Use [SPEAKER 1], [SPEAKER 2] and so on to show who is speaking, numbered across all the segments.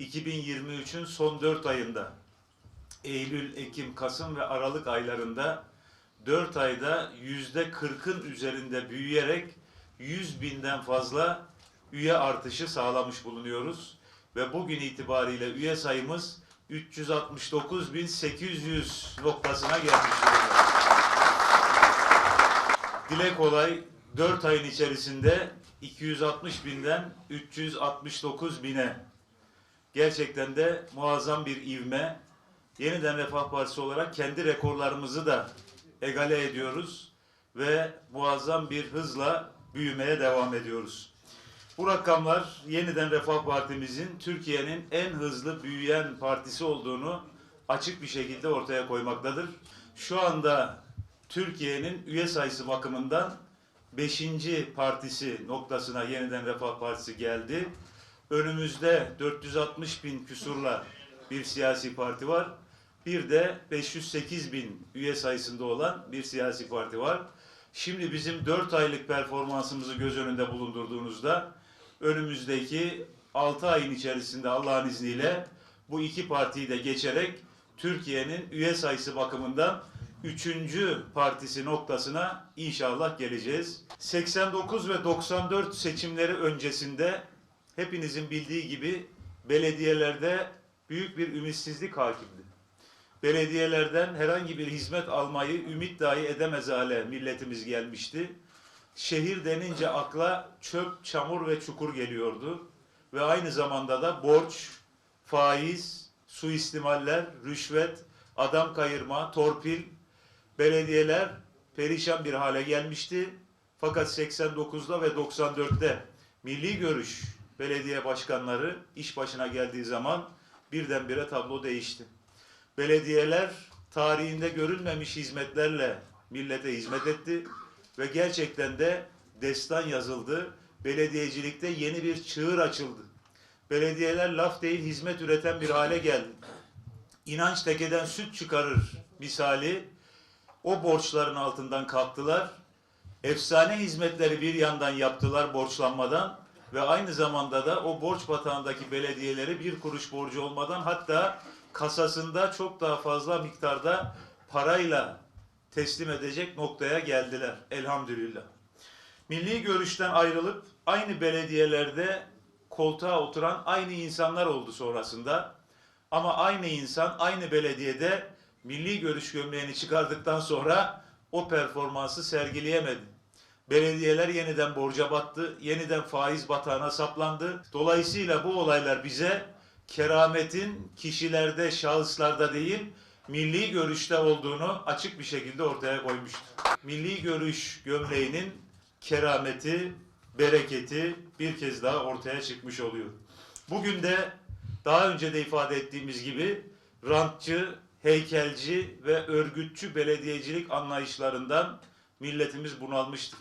[SPEAKER 1] 2023'ün son 4 ayında Eylül, Ekim, Kasım ve Aralık aylarında 4 ayda yüzde 40'ın üzerinde büyüyerek 100 binden fazla üye artışı sağlamış bulunuyoruz. Ve bugün itibariyle üye sayımız 369.800 noktasına gelmiş durumda. Dile kolay 4 ayın içerisinde 260 binden 369 bine gerçekten de muazzam bir ivme. Yeniden Refah Partisi olarak kendi rekorlarımızı da egale ediyoruz ve muazzam bir hızla büyümeye devam ediyoruz. Bu rakamlar yeniden Refah Partimizin Türkiye'nin en hızlı büyüyen partisi olduğunu açık bir şekilde ortaya koymaktadır. Şu anda Türkiye'nin üye sayısı bakımından 5. partisi noktasına yeniden Refah Partisi geldi. Önümüzde 460 bin küsurla bir siyasi parti var. Bir de 508 bin üye sayısında olan bir siyasi parti var. Şimdi bizim 4 aylık performansımızı göz önünde bulundurduğunuzda önümüzdeki 6 ayın içerisinde Allah'ın izniyle bu iki partiyi de geçerek Türkiye'nin üye sayısı bakımından üçüncü partisi noktasına inşallah geleceğiz. 89 ve 94 seçimleri öncesinde hepinizin bildiği gibi belediyelerde büyük bir ümitsizlik hakimdi. Belediyelerden herhangi bir hizmet almayı ümit dahi edemez hale milletimiz gelmişti. Şehir denince akla çöp, çamur ve çukur geliyordu. Ve aynı zamanda da borç, faiz, suistimaller, rüşvet, adam kayırma, torpil, belediyeler perişan bir hale gelmişti. Fakat 89'da ve 94'te milli görüş belediye başkanları iş başına geldiği zaman birdenbire tablo değişti. Belediyeler tarihinde görülmemiş hizmetlerle millete hizmet etti ve gerçekten de destan yazıldı. Belediyecilikte yeni bir çığır açıldı. Belediyeler laf değil hizmet üreten bir hale geldi. İnanç tekeden süt çıkarır misali o borçların altından kalktılar. Efsane hizmetleri bir yandan yaptılar borçlanmadan ve aynı zamanda da o borç batağındaki belediyeleri bir kuruş borcu olmadan hatta kasasında çok daha fazla miktarda parayla teslim edecek noktaya geldiler elhamdülillah. Milli görüşten ayrılıp aynı belediyelerde koltuğa oturan aynı insanlar oldu sonrasında. Ama aynı insan aynı belediyede milli görüş gömleğini çıkardıktan sonra o performansı sergileyemedi. Belediyeler yeniden borca battı, yeniden faiz batağına saplandı. Dolayısıyla bu olaylar bize kerametin kişilerde, şahıslarda değil, milli görüşte olduğunu açık bir şekilde ortaya koymuştur. Milli görüş gömleğinin kerameti, bereketi bir kez daha ortaya çıkmış oluyor. Bugün de daha önce de ifade ettiğimiz gibi rantçı, heykelci ve örgütçü belediyecilik anlayışlarından milletimiz bunalmıştır.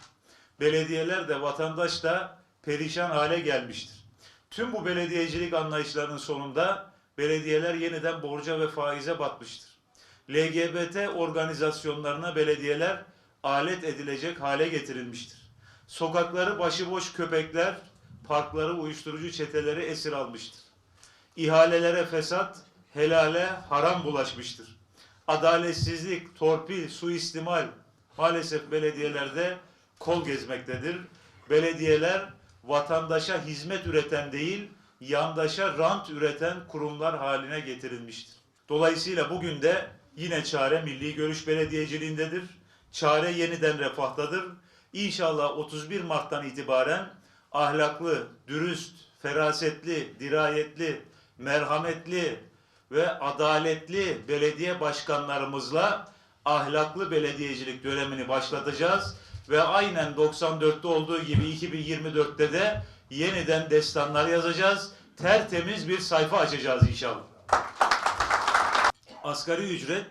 [SPEAKER 1] Belediyeler de vatandaş da perişan hale gelmiştir. Tüm bu belediyecilik anlayışlarının sonunda belediyeler yeniden borca ve faize batmıştır. LGBT organizasyonlarına belediyeler alet edilecek hale getirilmiştir. Sokakları başıboş köpekler, parkları uyuşturucu çeteleri esir almıştır. İhalelere fesat, helale haram bulaşmıştır. Adaletsizlik, torpil, suistimal maalesef belediyelerde kol gezmektedir. Belediyeler vatandaşa hizmet üreten değil, yandaşa rant üreten kurumlar haline getirilmiştir. Dolayısıyla bugün de yine çare milli görüş belediyeciliğindedir. Çare yeniden refahtadır. İnşallah 31 Mart'tan itibaren ahlaklı, dürüst, ferasetli, dirayetli, merhametli ve adaletli belediye başkanlarımızla ahlaklı belediyecilik dönemini başlatacağız ve aynen 94'te olduğu gibi 2024'te de yeniden destanlar yazacağız. Tertemiz bir sayfa açacağız inşallah. Asgari ücret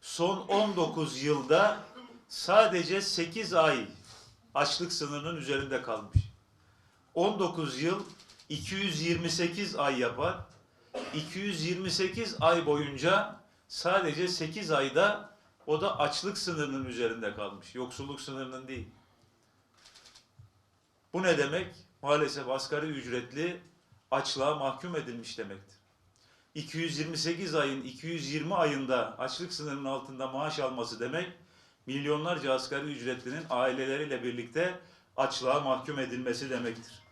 [SPEAKER 1] son 19 yılda sadece 8 ay açlık sınırının üzerinde kalmış. 19 yıl 228 ay yapar. 228 ay boyunca sadece 8 ayda o da açlık sınırının üzerinde kalmış. Yoksulluk sınırının değil. Bu ne demek? Maalesef asgari ücretli açlığa mahkum edilmiş demektir. 228 ayın 220 ayında açlık sınırının altında maaş alması demek milyonlarca asgari ücretlinin aileleriyle birlikte açlığa mahkum edilmesi demektir.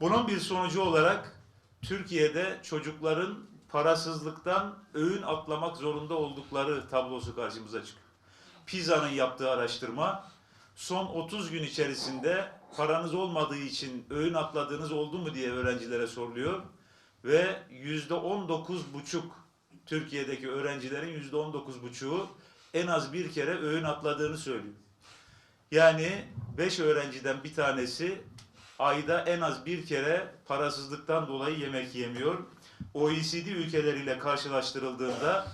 [SPEAKER 1] Bunun bir sonucu olarak Türkiye'de çocukların parasızlıktan öğün atlamak zorunda oldukları tablosu karşımıza çıkıyor. PISA'nın yaptığı araştırma son 30 gün içerisinde paranız olmadığı için öğün atladığınız oldu mu diye öğrencilere soruluyor ve yüzde on dokuz buçuk Türkiye'deki öğrencilerin yüzde on dokuz buçuğu en az bir kere öğün atladığını söylüyor. Yani beş öğrenciden bir tanesi ayda en az bir kere parasızlıktan dolayı yemek yemiyor. OECD ülkeleriyle karşılaştırıldığında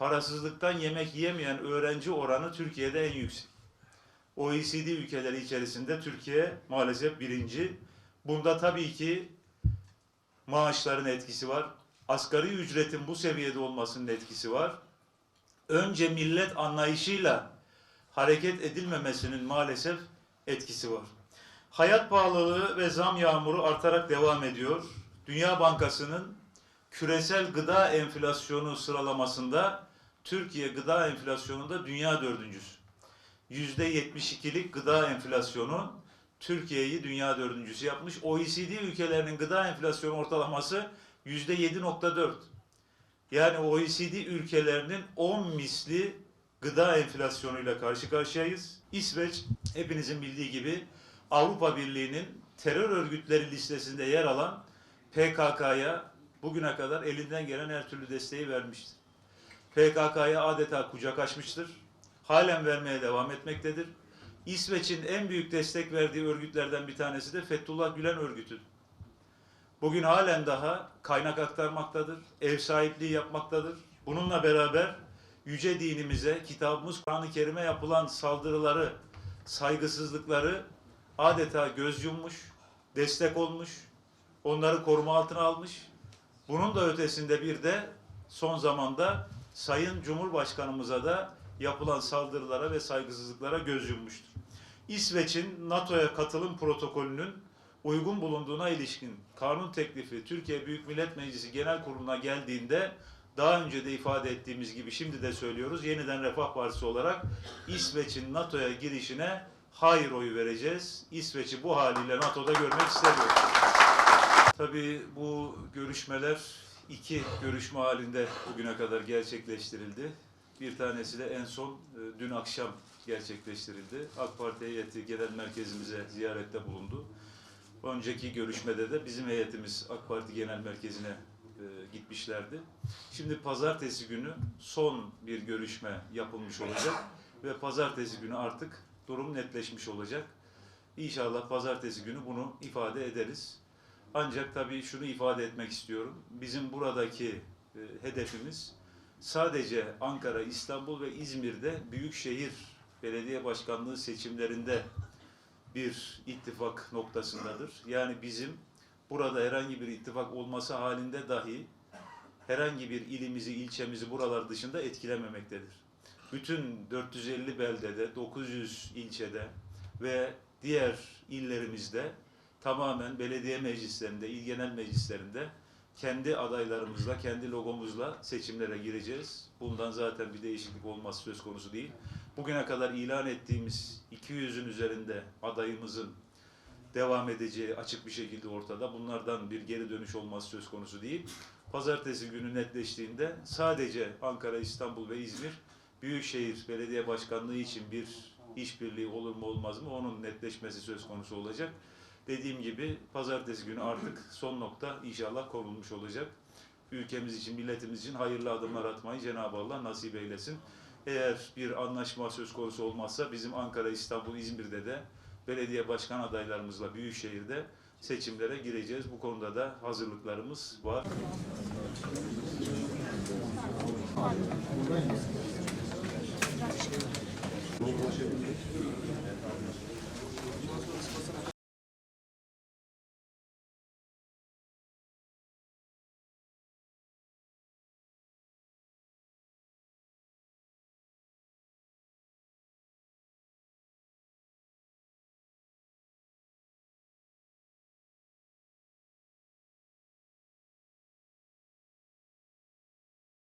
[SPEAKER 1] parasızlıktan yemek yemeyen öğrenci oranı Türkiye'de en yüksek. OECD ülkeleri içerisinde Türkiye maalesef birinci. Bunda tabii ki maaşların etkisi var. Asgari ücretin bu seviyede olmasının etkisi var. Önce millet anlayışıyla hareket edilmemesinin maalesef etkisi var. Hayat pahalılığı ve zam yağmuru artarak devam ediyor. Dünya Bankası'nın küresel gıda enflasyonu sıralamasında Türkiye gıda enflasyonunda dünya dördüncüsü. %72'lik gıda enflasyonu Türkiye'yi dünya dördüncüsü yapmış. OECD ülkelerinin gıda enflasyonu ortalaması %7.4. Yani OECD ülkelerinin 10 misli gıda enflasyonuyla karşı karşıyayız. İsveç hepinizin bildiği gibi Avrupa Birliği'nin terör örgütleri listesinde yer alan PKK'ya bugüne kadar elinden gelen her türlü desteği vermiştir. PKK'ya adeta kucak açmıştır. Halen vermeye devam etmektedir. İsveç'in en büyük destek verdiği örgütlerden bir tanesi de Fethullah Gülen örgütüdür. Bugün halen daha kaynak aktarmaktadır, ev sahipliği yapmaktadır. Bununla beraber yüce dinimize, kitabımız Kur'an-ı Kerim'e yapılan saldırıları, saygısızlıkları adeta göz yummuş, destek olmuş, onları koruma altına almış. Bunun da ötesinde bir de son zamanda Sayın Cumhurbaşkanımıza da yapılan saldırılara ve saygısızlıklara göz yummuştur. İsveç'in NATO'ya katılım protokolünün uygun bulunduğuna ilişkin kanun teklifi Türkiye Büyük Millet Meclisi Genel Kurulu'na geldiğinde daha önce de ifade ettiğimiz gibi şimdi de söylüyoruz. Yeniden Refah Partisi olarak İsveç'in NATO'ya girişine hayır oyu vereceğiz. İsveç'i bu haliyle NATO'da görmek istemiyoruz. Tabii bu görüşmeler iki görüşme halinde bugüne kadar gerçekleştirildi. Bir tanesi de en son e, dün akşam gerçekleştirildi. AK Parti heyeti genel merkezimize ziyarette bulundu. Önceki görüşmede de bizim heyetimiz AK Parti genel merkezine e, gitmişlerdi. Şimdi pazartesi günü son bir görüşme yapılmış olacak ve pazartesi günü artık durum netleşmiş olacak. İnşallah pazartesi günü bunu ifade ederiz. Ancak tabii şunu ifade etmek istiyorum. Bizim buradaki e, hedefimiz sadece Ankara, İstanbul ve İzmir'de büyükşehir belediye başkanlığı seçimlerinde bir ittifak noktasındadır. Yani bizim burada herhangi bir ittifak olması halinde dahi herhangi bir ilimizi, ilçemizi buralar dışında etkilememektedir. Bütün 450 beldede, 900 ilçede ve diğer illerimizde tamamen belediye meclislerinde, il genel meclislerinde kendi adaylarımızla, kendi logomuzla seçimlere gireceğiz. Bundan zaten bir değişiklik olması söz konusu değil. Bugüne kadar ilan ettiğimiz 200'ün üzerinde adayımızın devam edeceği açık bir şekilde ortada. Bunlardan bir geri dönüş olması söz konusu değil. Pazartesi günü netleştiğinde sadece Ankara, İstanbul ve İzmir Büyükşehir Belediye Başkanlığı için bir işbirliği olur mu olmaz mı onun netleşmesi söz konusu olacak. Dediğim gibi pazartesi günü artık son nokta inşallah konulmuş olacak. Ülkemiz için, milletimiz için hayırlı adımlar atmayı Cenab-ı Allah nasip eylesin. Eğer bir anlaşma söz konusu olmazsa bizim Ankara, İstanbul, İzmir'de de belediye başkan adaylarımızla Büyükşehir'de seçimlere gireceğiz. Bu konuda da hazırlıklarımız var.